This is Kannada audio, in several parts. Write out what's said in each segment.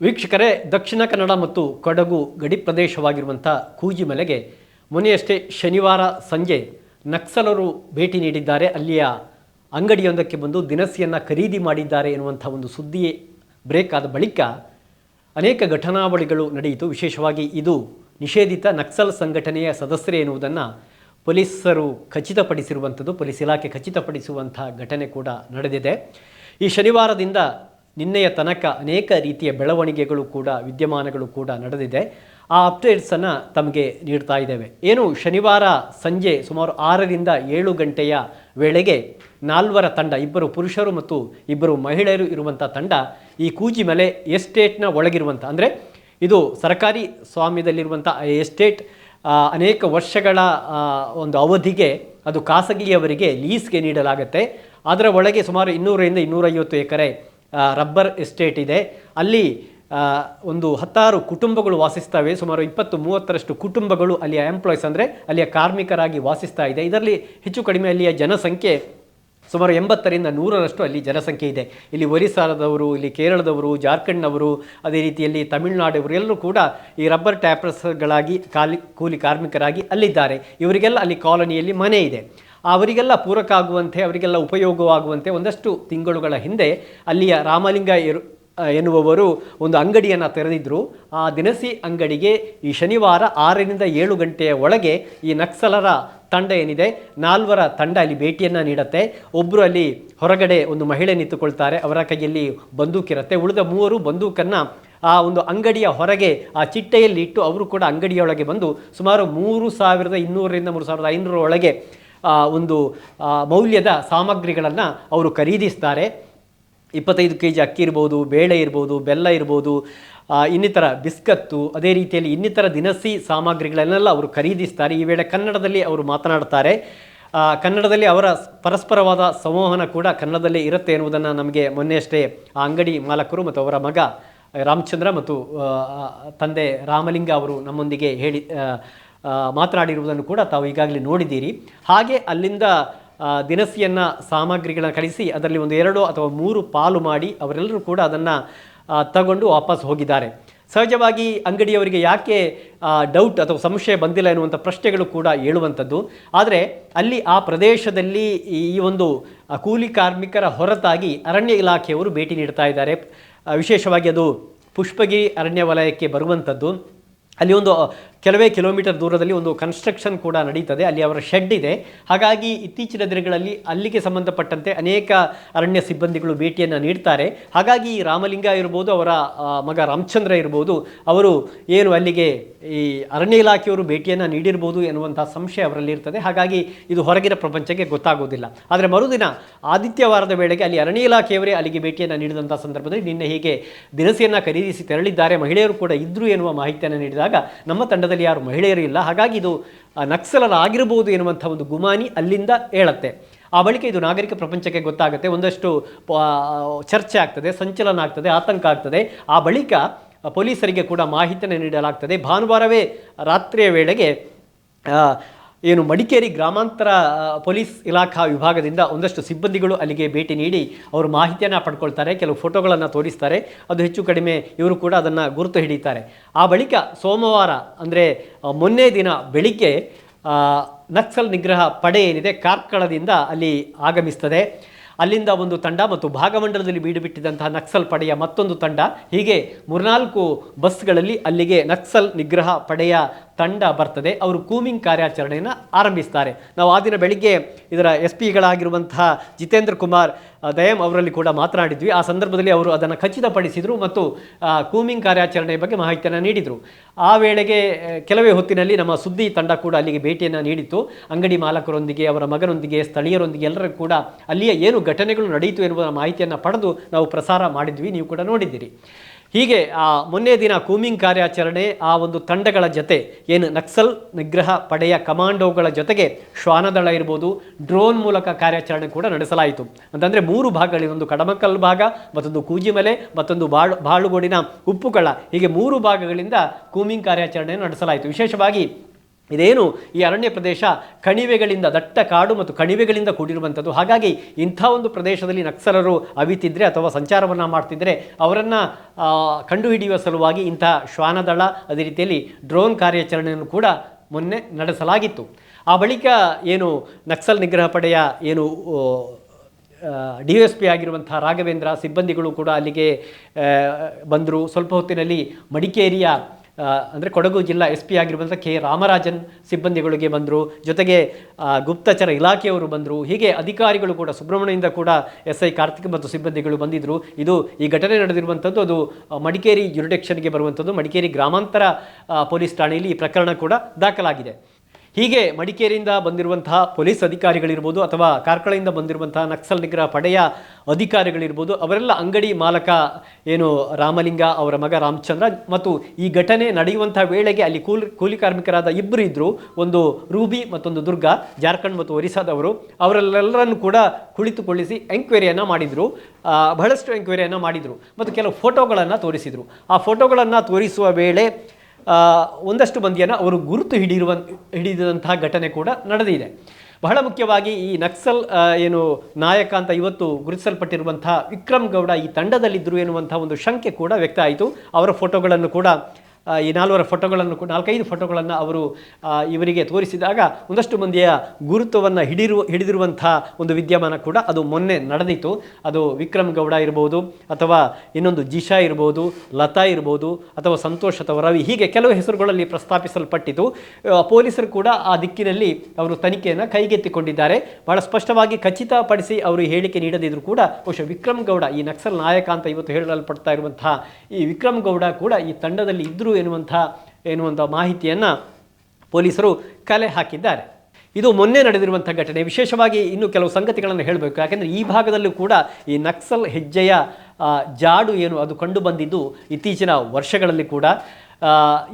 ವೀಕ್ಷಕರೇ, ದಕ್ಷಿಣ ಕನ್ನಡ ಮತ್ತು ಕೊಡಗು ಗಡಿ ಪ್ರದೇಶವಾಗಿರುವಂಥ ಕೂಜಿಮಲೆಗೆ ಮೊನ್ನೆಯಷ್ಟೇ ಶನಿವಾರ ಸಂಜೆ ನಕ್ಸಲರು ಭೇಟಿ ನೀಡಿದ್ದಾರೆ. ಅಲ್ಲಿಯ ಅಂಗಡಿಯೊಂದಕ್ಕೆ ಬಂದು ದಿನಸಿಯನ್ನು ಖರೀದಿ ಮಾಡಿದ್ದಾರೆ ಎನ್ನುವಂಥ ಒಂದು ಸುದ್ದಿ ಬ್ರೇಕ್ ಆದ ಬಳಿಕ ಅನೇಕ ಘಟನಾವಳಿಗಳು ನಡೆಯಿತು. ವಿಶೇಷವಾಗಿ ಇದು ನಿಷೇಧಿತ ನಕ್ಸಲ್ ಸಂಘಟನೆಯ ಸದಸ್ಯರೇ ಎನ್ನುವುದನ್ನು ಪೊಲೀಸರು ಖಚಿತಪಡಿಸಿರುವಂಥದ್ದು, ಪೊಲೀಸ್ ಇಲಾಖೆ ಖಚಿತಪಡಿಸುವಂಥ ಘಟನೆ ಕೂಡ ನಡೆದಿದೆ. ಈ ಶನಿವಾರದಿಂದ ನಿನ್ನೆಯ ತನಕ ಅನೇಕ ರೀತಿಯ ಬೆಳವಣಿಗೆಗಳು ಕೂಡ, ವಿದ್ಯಮಾನಗಳು ಕೂಡ ನಡೆದಿದೆ. ಆ ಅಪ್ಡೇಟ್ಸನ್ನು ತಮಗೆ ನೀಡ್ತಾ ಇದ್ದೇವೆ. ಏನು, ಶನಿವಾರ ಸಂಜೆ ಸುಮಾರು ಆರರಿಂದ ಏಳು ಗಂಟೆಯ ವೇಳೆಗೆ ನಾಲ್ವರ ತಂಡ, ಇಬ್ಬರು ಪುರುಷರು ಮತ್ತು ಇಬ್ಬರು ಮಹಿಳೆಯರು ಇರುವಂಥ ತಂಡ ಈ ಕೂಜಿಮಲೆ ಎಸ್ಟೇಟ್ನ ಒಳಗಿರುವಂಥ ಅಂದರೆ ಇದು ಸರ್ಕಾರಿ ಸ್ವಾಮ್ಯದಲ್ಲಿರುವಂಥ ಎಸ್ಟೇಟ್ ಅನೇಕ ವರ್ಷಗಳ ಒಂದು ಅವಧಿಗೆ ಅದು ಖಾಸಗಿಯವರಿಗೆ ಲೀಸ್ಗೆ ನೀಡಲಾಗುತ್ತೆ. ಅದರ ಒಳಗೆ ಸುಮಾರು ಇನ್ನೂರರಿಂದ ಇನ್ನೂರೈವತ್ತು ಎಕರೆ ರಬ್ಬರ್ ಎಸ್ಟೇಟ್ ಇದೆ. ಅಲ್ಲಿ ಒಂದು ಹತ್ತಾರು ಕುಟುಂಬಗಳು ವಾಸಿಸ್ತವೆ. ಸುಮಾರು ಇಪ್ಪತ್ತು ಮೂವತ್ತರಷ್ಟು ಕುಟುಂಬಗಳು ಅಲ್ಲಿಯ ಎಂಪ್ಲಾಯ್ಸ್ ಅಂದರೆ ಅಲ್ಲಿಯ ಕಾರ್ಮಿಕರಾಗಿ ವಾಸಿಸ್ತಾ ಇದೆ. ಇದರಲ್ಲಿ ಹೆಚ್ಚು ಕಡಿಮೆ ಅಲ್ಲಿಯ ಜನಸಂಖ್ಯೆ ಸುಮಾರು ಎಂಬತ್ತರಿಂದ ನೂರರಷ್ಟು ಅಲ್ಲಿ ಜನಸಂಖ್ಯೆ ಇದೆ. ಇಲ್ಲಿ ಒರಿಸ್ಸಾದವರು, ಇಲ್ಲಿ ಕೇರಳದವರು, ಜಾರ್ಖಂಡ್ನವರು, ಅದೇ ರೀತಿಯಲ್ಲಿ ತಮಿಳುನಾಡವರು ಎಲ್ಲರೂ ಕೂಡ ಈ ರಬ್ಬರ್ ಟ್ಯಾಪರ್ಸ್ಗಳಾಗಿ ಕಾಲಿ, ಕೂಲಿ ಕಾರ್ಮಿಕರಾಗಿ ಅಲ್ಲಿದ್ದಾರೆ. ಇವರಿಗೆಲ್ಲ ಅಲ್ಲಿ ಕಾಲೋನಿಯಲ್ಲಿ ಮನೆ ಇದೆ. ಅವರಿಗೆಲ್ಲ ಪೂರಕ ಆಗುವಂತೆ ಅವರಿಗೆಲ್ಲ ಉಪಯೋಗವಾಗುವಂತೆ ಒಂದಷ್ಟು ತಿಂಗಳುಗಳ ಹಿಂದೆ ಅಲ್ಲಿಯ ರಾಮಲಿಂಗ ಇರು ಎನ್ನುವವರು ಒಂದು ಅಂಗಡಿಯನ್ನು ತೆರೆದಿದ್ದರು ಆ ದಿನಸಿ ಅಂಗಡಿಗೆ ಈ ಶನಿವಾರ ಆರರಿಂದ ಏಳು ಗಂಟೆಯ ಒಳಗೆ ಈ ನಕ್ಸಲರ ತಂಡ ಏನಿದೆ ನಾಲ್ವರ ತಂಡ ಅಲ್ಲಿ ಭೇಟಿಯನ್ನು ನೀಡುತ್ತೆ. ಒಬ್ಬರು ಅಲ್ಲಿ ಹೊರಗಡೆ ಒಂದು ಮಹಿಳೆ ನಿಂತುಕೊಳ್ತಾರೆ ಅವರ ಕೈಯಲ್ಲಿ ಬಂದೂಕಿರುತ್ತೆ ಉಳಿದ ಮೂವರು ಬಂದೂಕನ್ನು ಆ ಒಂದು ಅಂಗಡಿಯ ಹೊರಗೆ ಆ ಚಿಟ್ಟೆಯಲ್ಲಿ ಇಟ್ಟು ಅವರು ಕೂಡ ಅಂಗಡಿಯೊಳಗೆ ಬಂದು ಸುಮಾರು ಮೂರು ಸಾವಿರದ ಇನ್ನೂರರಿಂದ ಮೂರು ಸಾವಿರದ ಐನೂರ ಒಳಗೆ ಆ, ಒಂದು ಮೌಲ್ಯದ ಸಾಮಗ್ರಿಗಳನ್ನು ಅವರು ಖರೀದಿಸ್ತಾರೆ. ಇಪ್ಪತ್ತೈದು ಕೆ ಜಿ ಅಕ್ಕಿ ಇರ್ಬೋದು, ಬೇಳೆ ಇರ್ಬೋದು, ಬೆಲ್ಲ ಇರ್ಬೋದು ಇನ್ನಿತರ ಬಿಸ್ಕತ್ತು, ಅದೇ ರೀತಿಯಲ್ಲಿ ಇನ್ನಿತರ ದಿನಸಿ ಸಾಮಗ್ರಿಗಳನ್ನೆಲ್ಲ ಅವರು ಖರೀದಿಸ್ತಾರೆ. ಈ ವೇಳೆ ಕನ್ನಡದಲ್ಲಿ ಅವರು ಮಾತನಾಡ್ತಾರೆ ಕನ್ನಡದಲ್ಲಿ ಅವರ ಪರಸ್ಪರವಾದ ಸಂವಹನ ಕೂಡ ಕನ್ನಡದಲ್ಲಿ ಇರುತ್ತೆ ಎನ್ನುವುದನ್ನು ನಮಗೆ ಮೊನ್ನೆಯಷ್ಟೇ ಆ ಅಂಗಡಿ ಮಾಲಕರು ಮತ್ತು ಅವರ ಮಗ ರಾಮಚಂದ್ರ ಮತ್ತು ತಂದೆ ರಾಮಲಿಂಗ ಅವರು ನಮ್ಮೊಂದಿಗೆ ಹೇಳಿ ಮಾತನಾಡಿರುವುದನ್ನು ಕೂಡ ತಾವು ಈಗಾಗಲೇ ನೋಡಿದ್ದೀರಿ. ಹಾಗೆ ಅಲ್ಲಿಂದ ದಿನಸಿಯನ್ನು ಸಾಮಗ್ರಿಗಳನ್ನ ಕಳಿಸಿ ಅದರಲ್ಲಿ ಒಂದು ಎರಡು ಅಥವಾ ಮೂರು ಪಾಲು ಮಾಡಿ ಅವರೆಲ್ಲರೂ ಕೂಡ ಅದನ್ನು ತಗೊಂಡು ವಾಪಸ್ ಹೋಗಿದ್ದಾರೆ. ಸಹಜವಾಗಿ ಅಂಗಡಿಯವರಿಗೆ ಯಾಕೆ ಡೌಟ್ ಅಥವಾ ಸಂಶಯ ಬಂದಿಲ್ಲ ಎನ್ನುವಂಥ ಪ್ರಶ್ನೆಗಳು ಕೂಡ ಹೇಳುವಂಥದ್ದು ಆದರೆ ಅಲ್ಲಿ ಆ ಪ್ರದೇಶದಲ್ಲಿ ಈ ಒಂದು ಕೂಲಿ ಕಾರ್ಮಿಕರ ಹೊರತಾಗಿ ಅರಣ್ಯ ಇಲಾಖೆಯವರು ಭೇಟಿ ನೀಡ್ತಾ ಇದ್ದಾರೆ. ವಿಶೇಷವಾಗಿ ಅದು ಪುಷ್ಪಗಿರಿ ಅರಣ್ಯ ವಲಯಕ್ಕೆ ಬರುವಂಥದ್ದು. ಅಲ್ಲಿ ಒಂದು ಕೆಲವೇ ಕಿಲೋಮೀಟರ್ ದೂರದಲ್ಲಿ ಒಂದು ಕನ್ಸ್ಟ್ರಕ್ಷನ್ ಕೂಡ ನಡೀತದೆ. ಅಲ್ಲಿ ಅವರ ಶೆಡ್ ಇದೆ. ಹಾಗಾಗಿ ಇತ್ತೀಚಿನ ದಿನಗಳಲ್ಲಿ ಅಲ್ಲಿಗೆ ಸಂಬಂಧಪಟ್ಟಂತೆ ಅನೇಕ ಅರಣ್ಯ ಸಿಬ್ಬಂದಿಗಳು ಭೇಟಿಯನ್ನು ನೀಡ್ತಾರೆ. ಹಾಗಾಗಿ ರಾಮಲಿಂಗ ಇರ್ಬೋದು, ಅವರ ಮಗ ರಾಮಚಂದ್ರ ಇರ್ಬೋದು, ಅವರು ಏನು ಅಲ್ಲಿಗೆ ಈ ಅರಣ್ಯ ಇಲಾಖೆಯವರು ಭೇಟಿಯನ್ನು ನೀಡಿರ್ಬೋದು ಎನ್ನುವಂಥ ಸಂಶಯ ಅವರಲ್ಲಿ ಇರ್ತದೆ. ಹಾಗಾಗಿ ಇದು ಹೊರಗಿನ ಪ್ರಪಂಚಕ್ಕೆ ಗೊತ್ತಾಗೋದಿಲ್ಲ. ಆದರೆ ಮರುದಿನ ಆದಿತ್ಯವಾರದ ವೇಳೆಗೆ ಅಲ್ಲಿ ಅರಣ್ಯ ಇಲಾಖೆಯವರೇ ಅಲ್ಲಿಗೆ ಭೇಟಿಯನ್ನು ನೀಡಿದಂಥ ಸಂದರ್ಭದಲ್ಲಿ ನಿನ್ನೆ ಹೀಗೆ ದಿನಸಿಯನ್ನು ಖರೀದಿಸಿ ತೆರಳಿದ್ದಾರೆ. ಮಹಿಳೆಯರು ಕೂಡ ಇದ್ದರು ಎನ್ನುವ ಮಾಹಿತಿಯನ್ನು ನೀಡಿದಾಗ ನಮ್ಮ ತಂಡದಲ್ಲಿ ಯಾರು ಮಹಿಳೆಯರು ಇಲ್ಲ ಹಾಗಾಗಿ ಇದು ನಕ್ಸಲರ ಆಗಿರಬಹುದು ಎನ್ನುವಂಥ ಒಂದು ಗುಮಾನಿ ಅಲ್ಲಿಂದ ಹೇಳುತ್ತೆ ಆ ಬಳಿಕ ಇದು ನಾಗರಿಕ ಪ್ರಪಂಚಕ್ಕೆ ಗೊತ್ತಾಗುತ್ತೆ. ಒಂದಷ್ಟು ಚರ್ಚೆ ಆಗ್ತದೆ, ಸಂಚಲನ ಆಗ್ತದೆ, ಆತಂಕ ಆಗ್ತದೆ. ಆ ಬಳಿಕ ಪೊಲೀಸರಿಗೆ ಕೂಡ ಮಾಹಿತಿಯನ್ನು ನೀಡಲಾಗ್ತದೆ. ಭಾನುವಾರವೇ ರಾತ್ರಿಯ ವೇಳೆಗೆ ಏನು ಮಡಿಕೇರಿ ಗ್ರಾಮಾಂತರ ಪೊಲೀಸ್ ಇಲಾಖಾ ವಿಭಾಗದಿಂದ ಒಂದಷ್ಟು ಸಿಬ್ಬಂದಿಗಳು ಅಲ್ಲಿಗೆ ಭೇಟಿ ನೀಡಿ ಅವರು ಮಾಹಿತಿಯನ್ನು ಪಡ್ಕೊಳ್ತಾರೆ, ಕೆಲವು ಫೋಟೋಗಳನ್ನು ತೋರಿಸ್ತಾರೆ. ಅದು ಹೆಚ್ಚು ಕಡಿಮೆ ಇವರು ಕೂಡ ಅದನ್ನು ಗುರುತು ಹಿಡಿತಾರೆ. ಆ ಬಳಿಕ ಸೋಮವಾರ, ಅಂದರೆ ಮೊನ್ನೆ ದಿನ ಬೆಳಿಗ್ಗೆ ನಕ್ಸಲ್ ನಿಗ್ರಹ ಪಡೆ ಏನಿದೆ, ಕಾರ್ಕಳದಿಂದ ಅಲ್ಲಿ ಆಗಮಿಸ್ತದೆ. ಅಲ್ಲಿಂದ ಒಂದು ತಂಡ ಮತ್ತು ಭಾಗಮಂಡಲದಲ್ಲಿ ಬೀಡು ಬಿಟ್ಟಿದ್ದಂತಹ ನಕ್ಸಲ್ ಪಡೆಯ ಮತ್ತೊಂದು ತಂಡ, ಹೀಗೆ ಮೂರ್ನಾಲ್ಕು ಬಸ್ಗಳಲ್ಲಿ ಅಲ್ಲಿಗೆ ನಕ್ಸಲ್ ನಿಗ್ರಹ ಪಡೆಯ ತಂಡ ಬರ್ತದೆ. ಅವರು ಕೂಮಿಂಗ್ ಕಾರ್ಯಾಚರಣೆಯನ್ನು ಆರಂಭಿಸ್ತಾರೆ. ನಾವು ಆ ದಿನ ಬೆಳಿಗ್ಗೆ ಇದರ ಎಸ್ ಪಿಗಳಾಗಿರುವಂತಹ ಜಿತೇಂದ್ರ ಕುಮಾರ್ ದಯಂ ಅವರಲ್ಲಿ ಕೂಡ ಮಾತನಾಡಿದ್ವಿ. ಆ ಸಂದರ್ಭದಲ್ಲಿ ಅವರು ಅದನ್ನು ಖಚಿತಪಡಿಸಿದರು ಮತ್ತು ಕೂಮಿಂಗ್ ಕಾರ್ಯಾಚರಣೆಯ ಬಗ್ಗೆ ಮಾಹಿತಿಯನ್ನು ನೀಡಿದರು. ಆ ವೇಳೆಗೆ ಕೆಲವೇ ಹೊತ್ತಿನಲ್ಲಿ ನಮ್ಮ ಸುದ್ದಿ ತಂಡ ಕೂಡ ಅಲ್ಲಿಗೆ ಭೇಟಿಯನ್ನು ನೀಡಿತ್ತು. ಅಂಗಡಿ ಮಾಲಕರೊಂದಿಗೆ, ಅವರ ಮಗನೊಂದಿಗೆ, ಸ್ಥಳೀಯರೊಂದಿಗೆ ಎಲ್ಲರೂ ಕೂಡ ಅಲ್ಲಿಯ ಏನು ಘಟನೆಗಳು ನಡೆಯಿತು ಎನ್ನುವ ಮಾಹಿತಿಯನ್ನು ಪಡೆದು ನಾವು ಪ್ರಸಾರ ಮಾಡಿದ್ವಿ. ನೀವು ಕೂಡ ನೋಡಿದ್ದೀರಿ. ಹೀಗೆ ಆ ಮೊನ್ನೆ ದಿನ ಕೂಮಿಂಗ್ ಕಾರ್ಯಾಚರಣೆ, ಆ ಒಂದು ತಂಡಗಳ ಜೊತೆ ಏನು ನಕ್ಸಲ್ ನಿಗ್ರಹ ಪಡೆಯ ಕಮಾಂಡೋಗಳ ಜೊತೆಗೆ ಶ್ವಾನದಳ ಇರ್ಬೋದು, ಡ್ರೋನ್ ಮೂಲಕ ಕಾರ್ಯಾಚರಣೆ ಕೂಡ ನಡೆಸಲಾಯಿತು. ಅಂತಂದರೆ ಮೂರು ಭಾಗಗಳಿವೆ. ಒಂದು ಕಡಮಕಲ್ ಭಾಗ, ಮತ್ತೊಂದು ಕೂಜಿಮಲೆ, ಮತ್ತೊಂದು ಬಾಳು, ಬಾಳುಗೋಡಿನ ಉಪ್ಪುಕಳ. ಹೀಗೆ ಮೂರು ಭಾಗಗಳಿಂದ ಕೂಮಿಂಗ್ ಕಾರ್ಯಾಚರಣೆಯನ್ನು ನಡೆಸಲಾಯಿತು. ವಿಶೇಷವಾಗಿ ಇದೇನು ಈ ಅರಣ್ಯ ಪ್ರದೇಶ ಕಣಿವೆಗಳಿಂದ ದಟ್ಟ ಕಾಡು ಮತ್ತು ಕಣಿವೆಗಳಿಂದ ಕೂಡಿರುವಂಥದ್ದು. ಹಾಗಾಗಿ ಇಂಥ ಒಂದು ಪ್ರದೇಶದಲ್ಲಿ ನಕ್ಸಲರು ಅವಿತಿದ್ರೆ ಅಥವಾ ಸಂಚಾರವನ್ನು ಮಾಡ್ತಿದ್ದರೆ ಅವರನ್ನು ಕಂಡುಹಿಡಿಯುವ ಸಲುವಾಗಿ ಇಂಥ ಶ್ವಾನದಳ, ಅದೇ ರೀತಿಯಲ್ಲಿ ಡ್ರೋನ್ ಕಾರ್ಯಾಚರಣೆಯನ್ನು ಕೂಡ ಮೊನ್ನೆ ನಡೆಸಲಾಗಿತ್ತು. ಆ ಬಳಿಕ ಏನು ನಕ್ಸಲ್ ನಿಗ್ರಹ ಪಡೆಯ ಏನು ಡಿ ಎಸ್ ಪಿ ಆಗಿರುವಂಥ ರಾಘವೇಂದ್ರ, ಸಿಬ್ಬಂದಿಗಳು ಕೂಡ ಅಲ್ಲಿಗೆ ಬಂದರು. ಸ್ವಲ್ಪ ಹೊತ್ತಿನಲ್ಲಿ ಮಡಿಕೇರಿಯ ಅಂದರೆ ಕೊಡಗು ಜಿಲ್ಲಾ ಎಸ್ ಪಿ ಆಗಿರುವಂಥ ಕೆ ರಾಮರಾಜನ್ ಸಿಬ್ಬಂದಿಗಳಿಗೆ ಬಂದರು. ಜೊತೆಗೆ ಗುಪ್ತಚರ ಇಲಾಖೆಯವರು ಬಂದರು. ಹೀಗೆ ಅಧಿಕಾರಿಗಳು ಕೂಡ, ಸುಬ್ರಹ್ಮಣ್ಯದಿಂದ ಕೂಡ ಎಸ್ ಐ ಕಾರ್ತಿಕ್ ಮತ್ತು ಸಿಬ್ಬಂದಿಗಳು ಬಂದಿದ್ದರು ಇದು ಈ ಘಟನೆ ನಡೆದಿರುವಂಥದ್ದು ಅದು ಮಡಿಕೇರಿ ಜುರಿಡೆಕ್ಷನ್ಗೆ ಬರುವಂಥದ್ದು ಮಡಿಕೇರಿ ಗ್ರಾಮಾಂತರ ಪೊಲೀಸ್ ಠಾಣೆಯಲ್ಲಿ ಈ ಪ್ರಕರಣ ಕೂಡ ದಾಖಲಾಗಿದೆ. ಹೀಗೆ ಮಡಿಕೇರಿಯಿಂದ ಬಂದಿರುವಂತಹ ಪೊಲೀಸ್ ಅಧಿಕಾರಿಗಳಿರ್ಬೋದು ಅಥವಾ ಕಾರ್ಕಳೆಯಿಂದ ಬಂದಿರುವಂತಹ ನಕ್ಸಲ್ ನಿಗ್ರಹ ಪಡೆಯ ಅಧಿಕಾರಿಗಳಿರ್ಬೋದು, ಅವರೆಲ್ಲ ಅಂಗಡಿ ಮಾಲಕ ಏನು ರಾಮಲಿಂಗ ಅವರ ಮಗ ರಾಮಚಂದ್ರ ಮತ್ತು ಈ ಘಟನೆ ನಡೆಯುವಂಥ ವೇಳೆಗೆ ಅಲ್ಲಿ ಕೂಲಿ ಕೂಲಿ ಕಾರ್ಮಿಕರಾದ ಇಬ್ಬರು ಇದ್ದರು ಒಂದು ರೂಬಿ ಮತ್ತೊಂದು ದುರ್ಗಾ, ಜಾರ್ಖಂಡ್ ಮತ್ತು ಒರಿಸ್ಸಾದವರು. ಅವರೆಲ್ಲರನ್ನು ಕೂಡ ಕುಳಿತುಕೊಳ್ಳಿಸಿ ಎಂಕ್ವೈರಿಯನ್ನು ಮಾಡಿದರು. ಬಹಳಷ್ಟು ಎಂಕ್ವೈರಿಯನ್ನು ಮಾಡಿದರು ಮತ್ತು ಕೆಲವು ಫೋಟೋಗಳನ್ನು ತೋರಿಸಿದರು. ಆ ಫೋಟೋಗಳನ್ನು ತೋರಿಸುವ ವೇಳೆ ಒಂದಷ್ಟು ಮಂದಿಯನ್ನು ಅವರು ಗುರುತು ಹಿಡಿರುವ ಹಿಡಿದಂತಹ ಘಟನೆ ಕೂಡ ನಡೆದಿದೆ. ಬಹಳ ಮುಖ್ಯವಾಗಿ ಈ ನಕ್ಸಲ್ ಏನು ನಾಯಕ ಅಂತ ಇವತ್ತು ಗುರುತಿಸಲ್ಪಟ್ಟಿರುವಂತಹ ವಿಕ್ರಮ್ ಗೌಡ ಈ ತಂಡದಲ್ಲಿದ್ದರು ಎನ್ನುವಂಥ ಒಂದು ಶಂಕೆ ಕೂಡ ವ್ಯಕ್ತ ಆಯಿತು. ಅವರ ಫೋಟೋಗಳನ್ನು ಕೂಡ ಈ ನಾಲ್ವರ ಫೋಟೋಗಳನ್ನು ಕೂಡ ನಾಲ್ಕೈದು ಫೋಟೋಗಳನ್ನು ಅವರು ಇವರಿಗೆ ತೋರಿಸಿದಾಗ ಒಂದಷ್ಟು ಮಂದಿಯ ಗುರುತ್ವವನ್ನು ಹಿಡಿರುವ, ಹಿಡಿದಿರುವಂಥ ಒಂದು ವಿದ್ಯಮಾನ ಕೂಡ ಅದು ಮೊನ್ನೆ ನಡೆದಿತ್ತು. ಅದು ವಿಕ್ರಮ್ ಗೌಡ ಇರ್ಬೋದು, ಅಥವಾ ಇನ್ನೊಂದು ಜಿಶಾ ಇರ್ಬೋದು, ಲತಾ ಇರ್ಬೋದು, ಅಥವಾ ಸಂತೋಷ್ ಅಥವಾ ರವಿ, ಹೀಗೆ ಕೆಲವು ಹೆಸರುಗಳಲ್ಲಿ ಪ್ರಸ್ತಾಪಿಸಲ್ಪಟ್ಟಿತು. ಪೊಲೀಸರು ಕೂಡ ಆ ದಿಕ್ಕಿನಲ್ಲಿ ಅವರು ತನಿಖೆಯನ್ನು ಕೈಗೆತ್ತಿಕೊಂಡಿದ್ದಾರೆ. ಬಹಳ ಸ್ಪಷ್ಟವಾಗಿ ಖಚಿತಪಡಿಸಿ ಅವರು ಹೇಳಿಕೆ ನೀಡದಿದ್ರು ಕೂಡ ಬಹುಶಃ ವಿಕ್ರಮ್ ಗೌಡ, ಈ ನಕ್ಸಲ್ ನಾಯಕ ಅಂತ ಇವತ್ತು ಹೇಳಲ್ಪಡ್ತಾ ಇರುವಂತಹ ಈ ವಿಕ್ರಮ್ ಗೌಡ ಕೂಡ ಈ ತಂಡದಲ್ಲಿ ಇದ್ದರು ಎನ್ನುವಂಥ ಎನ್ನುವಂಥ ಮಾಹಿತಿಯನ್ನು ಪೊಲೀಸರು ಕಲೆ ಹಾಕಿದ್ದಾರೆ. ಇದು ಮೊನ್ನೆ ನಡೆದಿರುವಂಥ ಘಟನೆ. ವಿಶೇಷವಾಗಿ ಇನ್ನು ಕೆಲವು ಸಂಗತಿಗಳನ್ನು ಹೇಳಬೇಕು. ಯಾಕೆಂದರೆ ಈ ಭಾಗದಲ್ಲೂ ಕೂಡ ಈ ನಕ್ಸಲ್ ಹೆಜ್ಜೆಯ ಜಾಡು ಏನು ಅದು ಕಂಡು ಬಂದಿದ್ದು ಇತ್ತೀಚಿನ ವರ್ಷಗಳಲ್ಲಿ ಕೂಡ.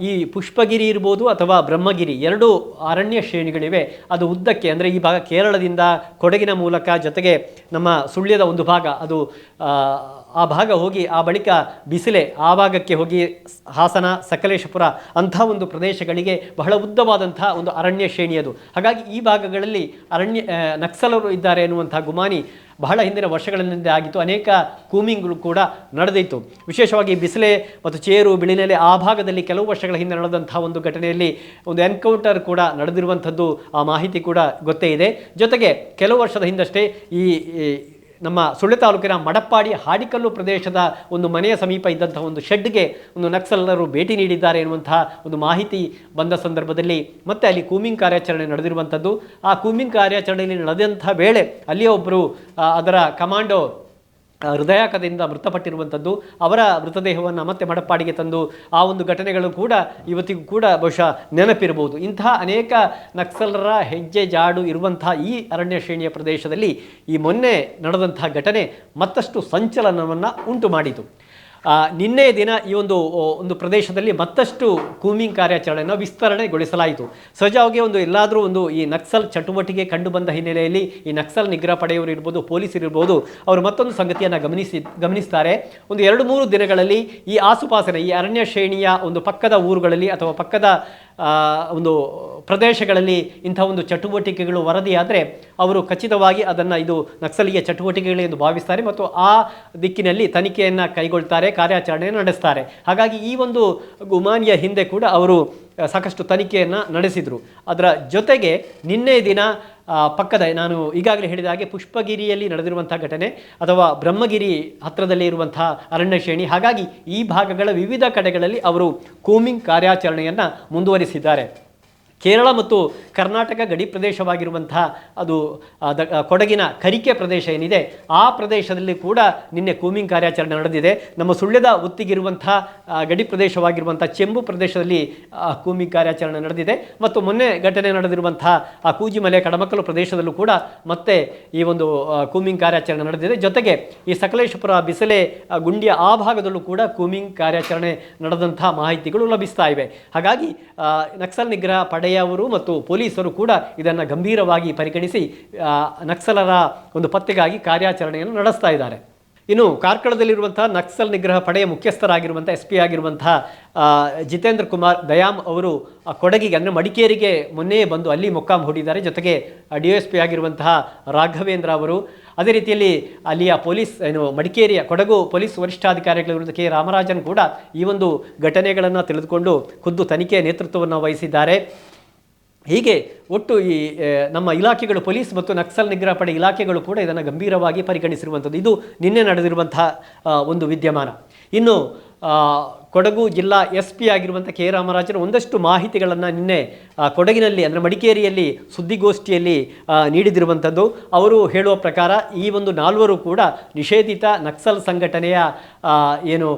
ಈ ಪುಷ್ಪಗಿರಿ ಇರ್ಬೋದು ಅಥವಾ ಬ್ರಹ್ಮಗಿರಿ ಎರಡು ಅರಣ್ಯ ಶ್ರೇಣಿಗಳಿವೆ. ಅದು ಉದ್ದಕ್ಕೆ ಅಂದರೆ ಈ ಭಾಗ ಕೇರಳದಿಂದ ಕೊಡಗಿನ ಮೂಲಕ ಜೊತೆಗೆ ನಮ್ಮ ಸುಳ್ಯದ ಒಂದು ಭಾಗ. ಅದು ಆ, ಭಾಗ ಹೋಗಿ ಆ ಬಳಿಕ ಬಿಸಿಲೆ ಆ ಭಾಗಕ್ಕೆ ಹೋಗಿ ಹಾಸನ ಸಕಲೇಶಪುರ ಅಂಥ ಒಂದು ಪ್ರದೇಶಗಳಿಗೆ ಬಹಳ ಉದ್ದವಾದಂಥ ಒಂದು ಅರಣ್ಯ ಶ್ರೇಣಿಯದು ಹಾಗಾಗಿ ಈ ಭಾಗಗಳಲ್ಲಿ ಅರಣ್ಯ ನಕ್ಸಲರು ಇದ್ದಾರೆ ಎನ್ನುವಂಥ ಗುಮಾನಿ ಬಹಳ ಹಿಂದಿನ ವರ್ಷಗಳಿಂದ ಆಗಿತ್ತು. ಅನೇಕ ಕೂಮಿಂಗ್ಗಳು ಕೂಡ ನಡೆದಿತ್ತು. ವಿಶೇಷವಾಗಿ ಬಿಸಿಲೆ ಮತ್ತು ಚೇರು, ಬಿಳಿನೆಲೆ ಆ ಭಾಗದಲ್ಲಿ ಕೆಲವು ವರ್ಷಗಳ ಹಿಂದೆ ನಡೆದಂತಹ ಒಂದು ಘಟನೆಯಲ್ಲಿ ಒಂದು ಎನ್ಕೌಂಟರ್ ಕೂಡ ನಡೆದಿರುವಂಥದ್ದು ಆ ಮಾಹಿತಿ ಕೂಡ ಗೊತ್ತೇ ಇದೆ. ಜೊತೆಗೆ ಕೆಲವು ವರ್ಷದ ಹಿಂದಷ್ಟೇ ಈ ನಮ್ಮ ಸುಳ್ಯ ತಾಲೂಕಿನ ಮಡಪ್ಪಾಡಿ ಹಾಡಿಕಲ್ಲು ಪ್ರದೇಶದ ಒಂದು ಮನೆಯ ಸಮೀಪ ಇದ್ದಂಥ ಒಂದು ಶೆಡ್ಗೆ ಒಂದು ನಕ್ಸಲರು ಭೇಟಿ ನೀಡಿದ್ದಾರೆ ಎನ್ನುವಂತಹ ಒಂದು ಮಾಹಿತಿ ಬಂದ ಸಂದರ್ಭದಲ್ಲಿ ಮತ್ತೆ ಅಲ್ಲಿ ಕೂಮಿಂಗ್ ಕಾರ್ಯಾಚರಣೆ ನಡೆದಿರುವಂಥದ್ದು. ಆ ಕೂಮಿಂಗ್ ಕಾರ್ಯಾಚರಣೆಯಲ್ಲಿ ನಡೆದಂಥ ವೇಳೆ ಅಲ್ಲಿಯೇ ಒಬ್ಬರು ಅದರ ಕಮಾಂಡೋ ಹೃದಯಾಘಾತದಿಂದ ಮೃತಪಟ್ಟಿರುವಂಥದ್ದು ಅವರ ಮೃತದೇಹವನ್ನು ಮತ್ತೆ ಮಡಪ್ಪಾಡಿಗೆ ತಂದು ಆ ಒಂದು ಘಟನೆಗಳು ಕೂಡ ಇವತ್ತಿಗೂ ಕೂಡ ಬಹುಶಃ ನೆನಪಿರಬಹುದು. ಇಂತಹ ಅನೇಕ ನಕ್ಸಲರ ಹೆಜ್ಜೆ ಜಾಡು ಇರುವಂತಹ ಈ ಅರಣ್ಯ ಶ್ರೇಣಿಯ ಪ್ರದೇಶದಲ್ಲಿ ಈ ಮೊನ್ನೆ ನಡೆದಂತಹ ಘಟನೆ ಮತ್ತಷ್ಟು ಸಂಚಲನವನ್ನು ಉಂಟು ಮಾಡಿತು ನಿನ್ನೆ ದಿನ ಈ ಒಂದು ಒಂದು ಪ್ರದೇಶದಲ್ಲಿ ಮತ್ತಷ್ಟು ಕೂಮಿಂಗ್ ಕಾರ್ಯಾಚರಣೆಯನ್ನು ವಿಸ್ತರಣೆಗೊಳಿಸಲಾಯಿತು. ಸಹಜವಾಗಿ ಒಂದು ಎಲ್ಲಾದರೂ ಒಂದು ಈ ನಕ್ಸಲ್ ಚಟುವಟಿಕೆ ಕಂಡುಬಂದ ಹಿನ್ನೆಲೆಯಲ್ಲಿ ಈ ನಕ್ಸಲ್ ನಿಗ್ರಹ ಪಡೆಯವರು ಇರ್ಬೋದು, ಪೊಲೀಸರು ಇರ್ಬೋದು, ಅವರು ಮತ್ತೊಂದು ಸಂಗತಿಯನ್ನು ಗಮನಿಸಿ, ಗಮನಿಸ್ತಾರೆ. ಒಂದು ಎರಡು ಮೂರು ದಿನಗಳಲ್ಲಿ ಈ ಆಸುಪಾಸಿನ, ಈ ಅರಣ್ಯ ಶ್ರೇಣಿಯ ಒಂದು ಪಕ್ಕದ ಊರುಗಳಲ್ಲಿ ಅಥವಾ ಪಕ್ಕದ ಒಂದು ಪ್ರದೇಶಗಳಲ್ಲಿ ಇಂಥ ಒಂದು ಚಟುವಟಿಕೆಗಳು ವರದಿಯಾದರೆ ಅವರು ಖಚಿತವಾಗಿ ಅದನ್ನು ಇದು ನಕ್ಸಲೀಯ ಚಟುವಟಿಕೆಗಳು ಎಂದು ಭಾವಿಸ್ತಾರೆ ಮತ್ತು ಆ ದಿಕ್ಕಿನಲ್ಲಿ ತನಿಖೆಯನ್ನು ಕೈಗೊಳ್ತಾರೆ ಕಾರ್ಯಾಚರಣೆಯನ್ನು ನಡೆಸ್ತಾರೆ. ಹಾಗಾಗಿ ಈ ಒಂದು ಗುಮಾನಿಯ ಹಿಂದೆ ಕೂಡ ಅವರು ಸಾಕಷ್ಟು ತನಿಖೆಯನ್ನು ನಡೆಸಿದರು. ಅದರ ಜೊತೆಗೆ ನಿನ್ನೆ ದಿನ ಪಕ್ಕದ ನಾನು ಈಗಾಗಲೇ ಹೇಳಿದ ಹಾಗೆ ಪುಷ್ಪಗಿರಿಯಲ್ಲಿ ನಡೆದಿರುವಂಥ ಘಟನೆ ಅಥವಾ ಬ್ರಹ್ಮಗಿರಿ ಹತ್ತಿರದಲ್ಲಿ ಇರುವಂಥ ಅರಣ್ಯ ಶ್ರೇಣಿ. ಹಾಗಾಗಿ ಈ ಭಾಗಗಳ ವಿವಿಧ ಕಡೆಗಳಲ್ಲಿ ಅವರು ಕೂಮಿಂಗ್ ಕಾರ್ಯಾಚರಣೆಯನ್ನು ಮುಂದುವರಿಸಿದ್ದಾರೆ. ಕೇರಳ ಮತ್ತು ಕರ್ನಾಟಕ ಗಡಿ ಪ್ರದೇಶವಾಗಿರುವಂತಹ ಅದು ಕೊಡಗಿನ ಕರಿಕೆ ಪ್ರದೇಶ ಏನಿದೆ, ಆ ಪ್ರದೇಶದಲ್ಲಿ ಕೂಡ ನಿನ್ನೆ ಕೂಮಿಂಗ್ ಕಾರ್ಯಾಚರಣೆ ನಡೆದಿದೆ. ನಮ್ಮ ಸುಳ್ಯದ ಒತ್ತಿಗಿರುವಂತಹ ಗಡಿ ಪ್ರದೇಶವಾಗಿರುವಂಥ ಚೆಂಬು ಪ್ರದೇಶದಲ್ಲಿ ಕೂಮಿಂಗ್ ಕಾರ್ಯಾಚರಣೆ ನಡೆದಿದೆ. ಮತ್ತು ಮೊನ್ನೆ ಘಟನೆ ನಡೆದಿರುವಂತಹ ಆ, ಕೂಜಿಮಲೆ ಕಡಮಕ್ಕಲು ಪ್ರದೇಶದಲ್ಲೂ ಕೂಡ ಮತ್ತೆ ಈ ಒಂದು ಕೂಮಿಂಗ್ ಕಾರ್ಯಾಚರಣೆ ನಡೆದಿದೆ. ಜೊತೆಗೆ ಈ ಸಕಲೇಶಪುರ ಬಿಸಲೆ ಗುಂಡಿಯ ಆ ಭಾಗದಲ್ಲೂ ಕೂಡ ಕೂಮಿಂಗ್ ಕಾರ್ಯಾಚರಣೆ ನಡೆದಂತಹ ಮಾಹಿತಿಗಳು ಲಭಿಸ್ತಾ ಇವೆ. ಹಾಗಾಗಿ ನಕ್ಸಲ್ ನಿಗ್ರಹ ಪಡೆಯವರು ಮತ್ತು ಪೊಲೀಸರು ಕೂಡ ಇದನ್ನು ಗಂಭೀರವಾಗಿ ಪರಿಗಣಿಸಿ ನಕ್ಸಲರ ಒಂದು ಪತ್ತೆಗಾಗಿ ಕಾರ್ಯಾಚರಣೆಯನ್ನು ನಡೆಸ್ತಾ ಇದ್ದಾರೆ. ಇನ್ನು ಕಾರ್ಕಳದಲ್ಲಿರುವಂತಹ ನಕ್ಸಲ್ ನಿಗ್ರಹ ಪಡೆಯ ಮುಖ್ಯಸ್ಥರಾಗಿರುವಂಥ ಎಸ್ ಪಿ ಆಗಿರುವಂತಹ ಜಿತೇಂದ್ರ ಕುಮಾರ್ ದಯಾಮ್ ಅವರು ಕೊಡಗಿಗೆ, ಅಂದರೆ ಮಡಿಕೇರಿಗೆ ಮೊನ್ನೆಯೇ ಬಂದು ಅಲ್ಲಿ ಮೊಕ್ಕಾಂ ಹೂಡಿದ್ದಾರೆ. ಜೊತೆಗೆ ಡಿ ಎಸ್ ಪಿ ಆಗಿರುವಂತಹ ರಾಘವೇಂದ್ರ ಅವರು, ಅದೇ ರೀತಿಯಲ್ಲಿ ಅಲ್ಲಿಯ ಪೊಲೀಸ್, ಏನು, ಮಡಿಕೇರಿಯ ಕೊಡಗು ಪೊಲೀಸ್ ವರಿಷ್ಠಾಧಿಕಾರಿಗಳಿರುವಂಥ ಕೆ ರಾಮರಾಜನ್ ಕೂಡ ಈ ಒಂದು ಘಟನೆಗಳನ್ನು ತಿಳಿದುಕೊಂಡು ಖುದ್ದು ತನಿಖೆಯ ನೇತೃತ್ವವನ್ನು ವಹಿಸಿದ್ದಾರೆ. ಹೀಗೆ ಒಟ್ಟು ಈ ನಮ್ಮ ಇಲಾಖೆಗಳು, ಪೊಲೀಸ್ ಮತ್ತು ನಕ್ಸಲ್ ನಿಗ್ರಹ ಪಡೆ ಇಲಾಖೆಗಳು ಕೂಡ ಇದನ್ನು ಗಂಭೀರವಾಗಿ ಪರಿಗಣಿಸಿರುವಂಥದ್ದು. ಇದು ನಿನ್ನೆ ನಡೆದಿರುವಂತಹ ಒಂದು ವಿದ್ಯಮಾನ. ಇನ್ನು ಕೊಡಗು ಜಿಲ್ಲಾ ಎಸ್ ಪಿ ಆಗಿರುವಂಥ ಕೆ. ರಾಮರಾಜರು ಒಂದಷ್ಟು ಮಾಹಿತಿಗಳನ್ನು ನಿನ್ನೆ ಕೊಡಗಿನಲ್ಲಿ, ಅಂದರೆ ಮಡಿಕೇರಿಯಲ್ಲಿ ಸುದ್ದಿಗೋಷ್ಠಿಯಲ್ಲಿ ನೀಡಿದಿರುವಂಥದ್ದು. ಅವರು ಹೇಳುವ ಪ್ರಕಾರ ಈ ಒಂದು ನಾಲ್ವರು ಕೂಡ ನಿಷೇಧಿತ ನಕ್ಸಲ್ ಸಂಘಟನೆಯ ಏನು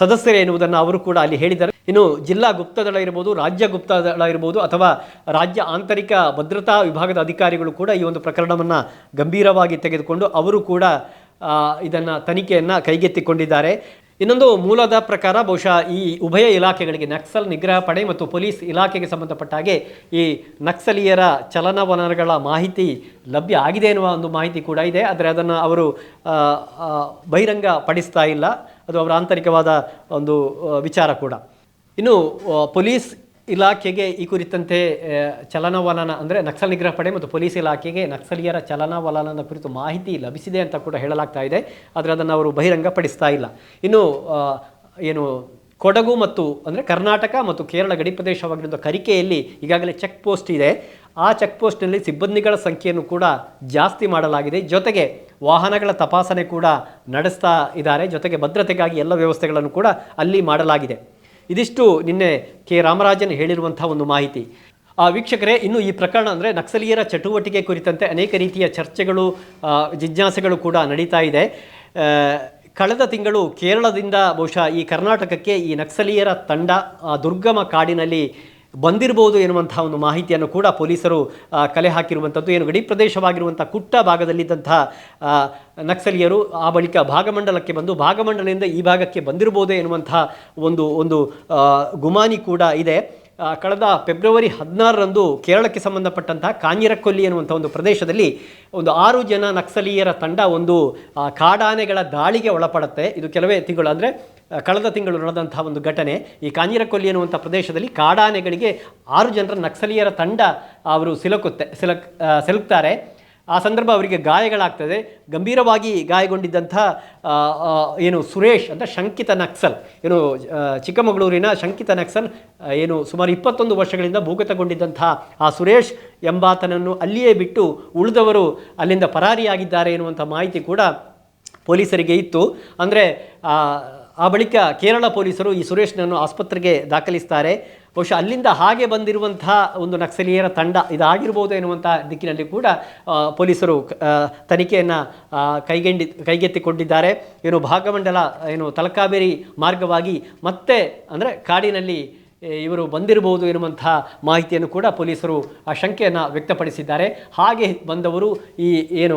ಸದಸ್ಯರು ಎನ್ನುವುದನ್ನು ಅವರು ಕೂಡ ಅಲ್ಲಿ ಹೇಳಿದ್ದಾರೆ. ಇನ್ನು ಜಿಲ್ಲಾ ಗುಪ್ತದಳ ಇರ್ಬೋದು ರಾಜ್ಯ ಗುಪ್ತದಳ ಇರ್ಬೋದು ಅಥವಾ ರಾಜ್ಯ ಆಂತರಿಕ ಭದ್ರತಾ ವಿಭಾಗದ ಅಧಿಕಾರಿಗಳು ಕೂಡ ಈ ಒಂದು ಪ್ರಕರಣವನ್ನು ಗಂಭೀರವಾಗಿ ತೆಗೆದುಕೊಂಡು ಅವರು ಕೂಡ ಇದನ್ನು ತನಿಖೆಯನ್ನು ಕೈಗೆತ್ತಿಕೊಂಡಿದ್ದಾರೆ. ಇನ್ನೊಂದು ಮೂಲದ ಪ್ರಕಾರ ಬಹುಶಃ ಈ ಉಭಯ ಇಲಾಖೆಗಳಿಗೆ, ನಕ್ಸಲ್ ನಿಗ್ರಹ ಪಡೆ ಮತ್ತು ಪೊಲೀಸ್ ಇಲಾಖೆಗೆ ಸಂಬಂಧಪಟ್ಟ ಹಾಗೆ ಈ ನಕ್ಸಲೀಯರ ಚಲನವಲನಗಳ ಮಾಹಿತಿ ಲಭ್ಯ ಆಗಿದೆ ಎನ್ನುವ ಒಂದು ಮಾಹಿತಿ ಕೂಡ ಇದೆ. ಆದರೆ ಅದನ್ನು ಅವರು ಬಹಿರಂಗ ಪಡಿಸ್ತಾ ಇಲ್ಲ. ಅದು ಅವರ ಆಂತರಿಕವಾದ ಒಂದು ವಿಚಾರ ಕೂಡ. ಇನ್ನು ಪೊಲೀಸ್ ಇಲಾಖೆಗೆ ಈ ಕುರಿತಂತೆ ಚಲನವಲನ ಅಂದರೆ ನಕ್ಸಲ್ ನಿಗ್ರಹ ಪಡೆ ಮತ್ತು ಪೊಲೀಸ್ ಇಲಾಖೆಗೆ ನಕ್ಸಲೀಯರ ಚಲನವಲನದ ಕುರಿತು ಮಾಹಿತಿ ಲಭಿಸಿದೆ ಅಂತ ಕೂಡ ಹೇಳಲಾಗ್ತಾ ಇದೆ. ಆದರೆ ಅದನ್ನು ಅವರು ಬಹಿರಂಗಪಡಿಸ್ತಾ ಇಲ್ಲ. ಇನ್ನು ಏನು ಕೊಡಗು ಮತ್ತು ಅಂದರೆ ಕರ್ನಾಟಕ ಮತ್ತು ಕೇರಳ ಗಡಿ ಪ್ರದೇಶವಾಗಿರುವ ಕರಿಕೆಯಲ್ಲಿ ಈಗಾಗಲೇ ಚೆಕ್ ಪೋಸ್ಟ್ ಇದೆ. ಆ ಚೆಕ್ ಪೋಸ್ಟ್ನಲ್ಲಿ ಸಿಬ್ಬಂದಿಗಳ ಸಂಖ್ಯೆಯನ್ನು ಕೂಡ ಜಾಸ್ತಿ ಮಾಡಲಾಗಿದೆ. ಜೊತೆಗೆ ವಾಹನಗಳ ತಪಾಸಣೆ ಕೂಡ ನಡೆಸ್ತಾ ಇದ್ದಾರೆ. ಜೊತೆಗೆ ಭದ್ರತೆಗಾಗಿ ಎಲ್ಲ ವ್ಯವಸ್ಥೆಗಳನ್ನು ಕೂಡ ಅಲ್ಲಿ ಮಾಡಲಾಗಿದೆ. ಇದಿಷ್ಟು ನಿನ್ನೆ ಕೆ. ರಾಮರಾಜನ್ ಹೇಳಿರುವಂಥ ಒಂದು ಮಾಹಿತಿ. ಆ, ವೀಕ್ಷಕರೇ, ಇನ್ನು ಈ ಪ್ರಕರಣ ಅಂದರೆ ನಕ್ಸಲೀಯರ ಚಟುವಟಿಕೆ ಕುರಿತಂತೆ ಅನೇಕ ರೀತಿಯ ಚರ್ಚೆಗಳು ಜಿಜ್ಞಾಸೆಗಳು ಕೂಡ ನಡೀತಾ ಇದೆ. ಕಳೆದ ತಿಂಗಳು ಕೇರಳದಿಂದ ಬಹುಶಃ ಈ ಕರ್ನಾಟಕಕ್ಕೆ ಈ ನಕ್ಸಲೀಯರ ತಂಡ ದುರ್ಗಮ ಕಾಡಿನಲ್ಲಿ ಬಂದಿರಬಹುದು ಎನ್ನುವಂಥ ಒಂದು ಮಾಹಿತಿಯನ್ನು ಕೂಡ ಪೊಲೀಸರು ಕಲೆ ಹಾಕಿರುವಂಥದ್ದು. ಏನು ಗಡಿ ಪ್ರದೇಶವಾಗಿರುವಂಥ ಕುಟ್ಟ ಭಾಗದಲ್ಲಿದ್ದಂಥ ನಕ್ಸಲಿಯರು ಆ ಬಳಿಕ ಭಾಗಮಂಡಲಕ್ಕೆ ಬಂದು ಭಾಗಮಂಡಲದಿಂದ ಈ ಭಾಗಕ್ಕೆ ಬಂದಿರಬಹುದು ಎನ್ನುವಂಥ ಒಂದು ಒಂದು ಗುಮಾನಿ ಕೂಡ ಇದೆ. ಕಳೆದ ಫೆಬ್ರವರಿ ಹದಿನಾರರಂದು ಕೇರಳಕ್ಕೆ ಸಂಬಂಧಪಟ್ಟಂತಹ ಕಾಂಜಿರಕೊಲ್ಲಿ ಎನ್ನುವಂಥ ಒಂದು ಪ್ರದೇಶದಲ್ಲಿ ಒಂದು ಆರು ಜನ ನಕ್ಸಲೀಯರ ತಂಡ ಒಂದು ಕಾಡಾನೆಗಳ ದಾಳಿಗೆ ಒಳಪಡುತ್ತೆ. ಇದು ಕೆಲವೇ ತಿಂಗಳು ಅಂದರೆ ಕಳೆದ ತಿಂಗಳು ನಡೆದಂತಹ ಒಂದು ಘಟನೆ ಈ ಕಾಂಜಿರಕೊಲ್ಲಿ ಎನ್ನುವಂಥ ಪ್ರದೇಶದಲ್ಲಿ ಕಾಡಾನೆಗಳಿಗೆ ಆರು ಜನರ ನಕ್ಸಲೀಯರ ತಂಡ ಅವರು ಸಿಲುಕುತ್ತೆ, ಸಿಲಕ್ ಸಿಲುಕ್ತಾರೆ. ಆ ಸಂದರ್ಭ ಅವರಿಗೆ ಗಾಯಗಳಾಗ್ತದೆ. ಗಂಭೀರವಾಗಿ ಗಾಯಗೊಂಡಿದ್ದಂಥ ಏನು ಸುರೇಶ್ ಅಂತ ಶಂಕಿತ ನಕ್ಸಲ್, ಏನು ಚಿಕ್ಕಮಗಳೂರಿನ ಶಂಕಿತ ನಕ್ಸಲ್ ಏನು ಸುಮಾರು ಇಪ್ಪತ್ತೊಂದು ವರ್ಷಗಳಿಂದ ಭೂಗತಗೊಂಡಿದ್ದಂಥ ಆ ಸುರೇಶ್ ಎಂಬಾತನನ್ನು ಅಲ್ಲಿಯೇ ಬಿಟ್ಟು ಉಳಿದವರು ಅಲ್ಲಿಂದ ಪರಾರಿಯಾಗಿದ್ದಾರೆ ಎನ್ನುವಂಥ ಮಾಹಿತಿ ಕೂಡ ಪೊಲೀಸರಿಗೆ ಇತ್ತು. ಅಂದರೆ ಆ ಬಳಿಕ ಕೇರಳ ಪೊಲೀಸರು ಈ ಸುರೇಶ್ನನ್ನು ಆಸ್ಪತ್ರೆಗೆ ದಾಖಲಿಸ್ತಾರೆ. ಬಹುಶಃ ಅಲ್ಲಿಂದ ಹಾಗೆ ಬಂದಿರುವಂತಹ ಒಂದು ನಕ್ಸಲೀಯರ ತಂಡ ಇದಾಗಿರ್ಬೋದು ಎನ್ನುವಂಥ ದಿಕ್ಕಿನಲ್ಲಿ ಕೂಡ ಪೊಲೀಸರು ತನಿಖೆಯನ್ನು ಕೈಗೆಂಡಿ, ಕೈಗೆತ್ತಿಕೊಂಡಿದ್ದಾರೆ. ಏನು ಭಾಗಮಂಡಲ, ಏನು ತಲಕಾವೇರಿ ಮಾರ್ಗವಾಗಿ ಮತ್ತೆ ಅಂದರೆ ಕಾಡಿನಲ್ಲಿ ಇವರು ಬಂದಿರಬಹುದು ಎನ್ನುವಂತಹ ಮಾಹಿತಿಯನ್ನು ಕೂಡ ಪೊಲೀಸರು ಆ ಶಂಕೆಯನ್ನು ವ್ಯಕ್ತಪಡಿಸಿದ್ದಾರೆ. ಹಾಗೆ ಬಂದವರು ಈ, ಏನು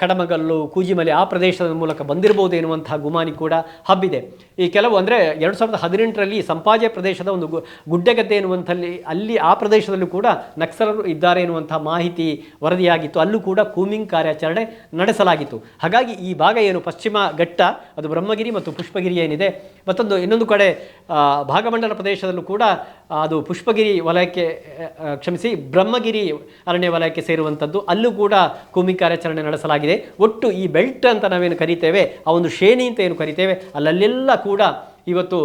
ಕಡಮಗಲ್ಲು, ಕೂಜಿಮಲೆ ಆ ಪ್ರದೇಶದ ಮೂಲಕ ಬಂದಿರಬಹುದು ಎನ್ನುವಂತಹ ಗುಮಾನಿ ಕೂಡ ಹಬ್ಬಿದೆ. ಈ ಕೆಲವು ಅಂದರೆ ಎರಡು ಸಾವಿರದ ಹದಿನೆಂಟರಲ್ಲಿ ಸಂಪಾಜೆ ಪ್ರದೇಶದ ಒಂದು ಗುಡ್ಡಗದ್ದೆ ಎನ್ನುವಂಥಲ್ಲಿ, ಅಲ್ಲಿ ಆ ಪ್ರದೇಶದಲ್ಲೂ ಕೂಡ ನಕ್ಸಲರು ಇದ್ದಾರೆ ಎನ್ನುವಂಥ ಮಾಹಿತಿ ವರದಿಯಾಗಿತ್ತು. ಅಲ್ಲೂ ಕೂಡ ಕೂಮಿಂಗ್ ಕಾರ್ಯಾಚರಣೆ ನಡೆಸಲಾಗಿತ್ತು. ಹಾಗಾಗಿ ಈ ಭಾಗ ಏನು ಪಶ್ಚಿಮ ಘಟ್ಟ, ಅದು ಬ್ರಹ್ಮಗಿರಿ ಮತ್ತು ಪುಷ್ಪಗಿರಿ ಏನಿದೆ, ಮತ್ತೊಂದು ಇನ್ನೊಂದು ಕಡೆ ಭಾಗಮಂಡಲ ಪ್ರದೇಶದಲ್ಲೂ ಕೂಡ ಅದು ಪುಷ್ಪಗಿರಿ ವಲಯಕ್ಕೆ ಕ್ಷಮಿಸಿ ಬ್ರಹ್ಮಗಿರಿ ಅರಣ್ಯ ವಲಯಕ್ಕೆ ಸೇರುವಂಥದ್ದು. ಅಲ್ಲೂ ಕೂಡ ಕೂಮಿಂಗ್ ಕಾರ್ಯಾಚರಣೆ ನಡೆಸಲಾಗಿದೆ. ಒಟ್ಟು ಈ ಬೆಲ್ಟ್ ಅಂತ ನಾವೇನು ಕರಿತೇವೆ, ಆ ಒಂದು ಶ್ರೇಣಿ ಅಂತ ಏನು ಕರಿತೇವೆ, ಅಲ್ಲಲ್ಲೆಲ್ಲ ಕೂಡ ಇವತ್ತು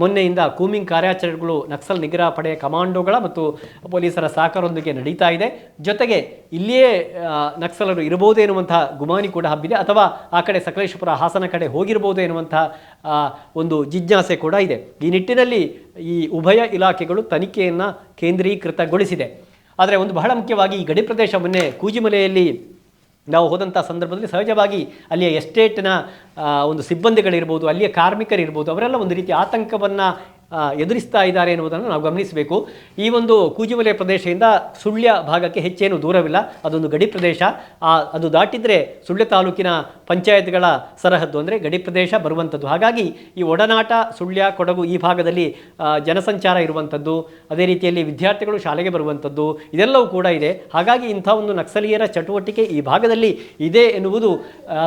ಮೊನ್ನೆಯಿಂದ ಕೂಮಿಂಗ್ ಕಾರ್ಯಾಚರಣೆಗಳು, ನಕ್ಸಲ್ ನಿಗ್ರಹ ಪಡೆಯ ಕಮಾಂಡೋಗಳ ಮತ್ತು ಪೊಲೀಸರ ಸಹಕಾರದೊಂದಿಗೆ ನಡೀತಾ ಇದೆ. ಜೊತೆಗೆ ಇಲ್ಲಿಯೇ ನಕ್ಸಲರು ಇರಬಹುದು ಎನ್ನುವಂತಹ ಗುಮಾನಿ ಕೂಡ ಹಬ್ಬಿದೆ, ಅಥವಾ ಆ ಕಡೆ ಸಕಲೇಶಪುರ ಹಾಸನ ಕಡೆ ಹೋಗಿರ್ಬೋದು ಎನ್ನುವಂಥ ಒಂದು ಜಿಜ್ಞಾಸೆ ಕೂಡ ಇದೆ. ಈ ನಿಟ್ಟಿನಲ್ಲಿ ಈ ಉಭಯ ಇಲಾಖೆಗಳು ತನಿಖೆಯನ್ನು ಕೇಂದ್ರೀಕೃತಗೊಳಿಸಿದೆ. ಆದರೆ ಒಂದು ಬಹಳ ಮುಖ್ಯವಾಗಿ ಈ ಗಡಿ ಪ್ರದೇಶ ಮೊನ್ನೆ ಕೂಜಿಮಲೆಯಲ್ಲಿ ನಾವು ಹೋದಂಥ ಸಂದರ್ಭದಲ್ಲಿ ಸಹಜವಾಗಿ ಅಲ್ಲಿಯ ಎಸ್ಟೇಟ್ನ ಒಂದು ಸಿಬ್ಬಂದಿಗಳಿರ್ಬೋದು, ಅಲ್ಲಿಯ ಕಾರ್ಮಿಕರಿರ್ಬೋದು, ಅವರೆಲ್ಲ ಒಂದು ರೀತಿಯ ಆತಂಕವನ್ನು ಎದುರಿಸ್ತಾ ಇದ್ದಾರೆ ಎನ್ನುವುದನ್ನು ನಾವು ಗಮನಿಸಬೇಕು. ಈ ಒಂದು ಕೂಜಿಮಲೆ ಪ್ರದೇಶದಿಂದ ಸುಳ್ಯ ಭಾಗಕ್ಕೆ ಹೆಚ್ಚೇನು ದೂರವಿಲ್ಲ. ಅದೊಂದು ಗಡಿ ಪ್ರದೇಶ. ಅದು ದಾಟಿದರೆ ಸುಳ್ಯ ತಾಲೂಕಿನ ಪಂಚಾಯತ್ಗಳ ಸರಹದ್ದು ಅಂದರೆ ಗಡಿ ಪ್ರದೇಶ ಬರುವಂಥದ್ದು. ಹಾಗಾಗಿ ಈ ಒಡನಾಟ, ಸುಳ್ಯ, ಕೊಡಗು ಈ ಭಾಗದಲ್ಲಿ ಜನಸಂಚಾರ ಇರುವಂಥದ್ದು, ಅದೇ ರೀತಿಯಲ್ಲಿ ವಿದ್ಯಾರ್ಥಿಗಳು ಶಾಲೆಗೆ ಬರುವಂಥದ್ದು, ಇದೆಲ್ಲವೂ ಕೂಡ ಇದೆ. ಹಾಗಾಗಿ ಇಂಥ ಒಂದು ನಕ್ಸಲೀಯರ ಚಟುವಟಿಕೆ ಈ ಭಾಗದಲ್ಲಿ ಇದೆ ಎನ್ನುವುದು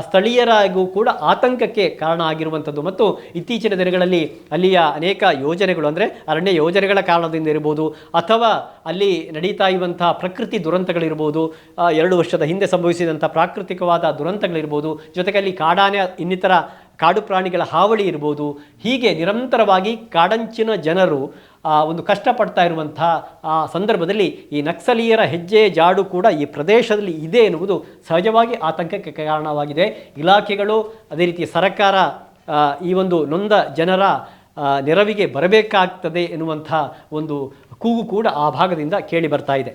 ಸ್ಥಳೀಯರಾಗೂ ಕೂಡ ಆತಂಕಕ್ಕೆ ಕಾರಣ ಆಗಿರುವಂಥದ್ದು. ಮತ್ತು ಇತ್ತೀಚಿನ ದಿನಗಳಲ್ಲಿ ಅಲ್ಲಿಯ ಅನೇಕ ಯೋಜನೆಗಳು ಅಂದರೆ ಅರಣ್ಯ ಯೋಜನೆಗಳ ಕಾರಣದಿಂದ ಇರ್ಬೋದು, ಅಥವಾ ಅಲ್ಲಿ ನಡೀತಾ ಇರುವಂತಹ ಪ್ರಕೃತಿ ದುರಂತಗಳಿರ್ಬೋದು ಎರಡು ವರ್ಷದ ಹಿಂದೆ ಸಂಭವಿಸಿದಂಥ ಪ್ರಾಕೃತಿಕವಾದ ದುರಂತಗಳಿರ್ಬೋದು ಜೊತೆಗೆ ಅಲ್ಲಿ ಕಾಡಾನೆ ಇನ್ನಿತರ ಕಾಡು ಪ್ರಾಣಿಗಳ ಹಾವಳಿ ಇರ್ಬೋದು. ಹೀಗೆ ನಿರಂತರವಾಗಿ ಕಾಡಂಚಿನ ಜನರು ಒಂದು ಕಷ್ಟಪಡ್ತಾ ಇರುವಂಥ ಸಂದರ್ಭದಲ್ಲಿ ಈ ನಕ್ಸಲೀಯರ ಹೆಜ್ಜೆ, ಜಾಡು ಕೂಡ ಈ ಪ್ರದೇಶದಲ್ಲಿ ಇದೆ ಎನ್ನುವುದು ಸಹಜವಾಗಿ ಆತಂಕಕ್ಕೆ ಕಾರಣವಾಗಿದೆ. ಇಲಾಖೆಗಳು ಅದೇ ರೀತಿ ಸರ್ಕಾರ ಈ ಒಂದು ನೊಂದ ಜನರ ನೆರವಿಗೆ ಬರಬೇಕಾಗ್ತದೆ ಎನ್ನುವಂಥ ಒಂದು ಕೂಗು ಕೂಡ ಆ ಭಾಗದಿಂದ ಕೇಳಿ ಬರ್ತಾ ಇದೆ.